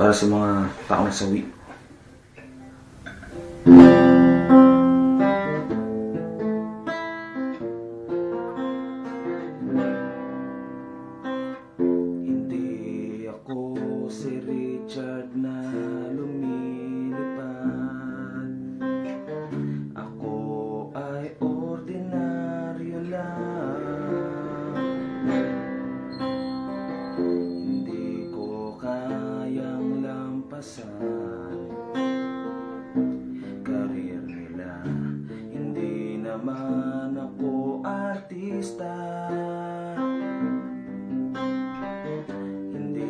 para sa mga taong nasawi. Hindi ako si Richard na lumilipad lampasan Karir nila Hindi naman ako artista. Hindi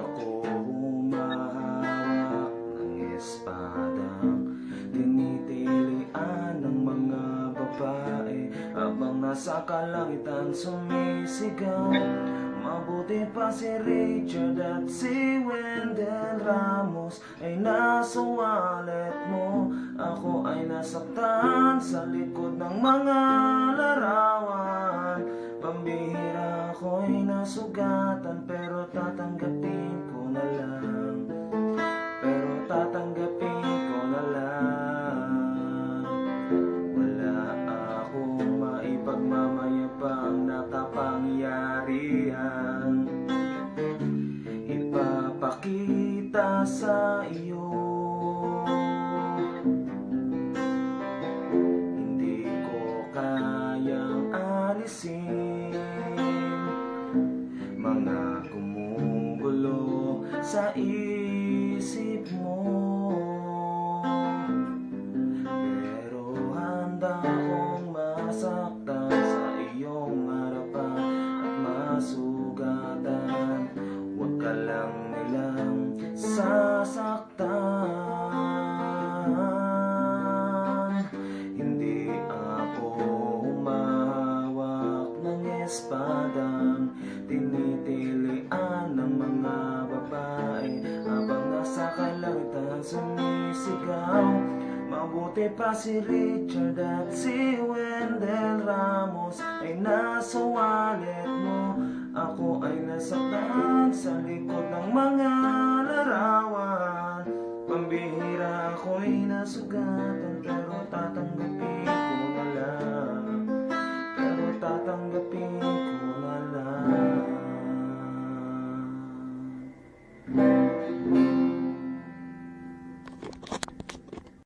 ako humahawak ng espadang Tinitilian ng mga babae Habang nasa kalangitan sumisigaw Mabuti pa si Richard at si Wendell Ramos Ay nasa wallet mo. Ako ay nasaktan sa likod ng mga larawan. Pambihira ako'y nasugatan Pero Ipapakita sa iyo. Hindi ko kayang alisin Mga gumugulo sa isip mo sasaktan Hindi ako humahawak ng espadang Tinitilian ng mga babae Habang nasa kalangitan sumisigaw. Mabuti pa si Richard at si Wendell Ramos Ay nasa wallet mo. Ako ay nasaktan sa likod ng mga ako'y nasugatan pero tatanggapin ko na lang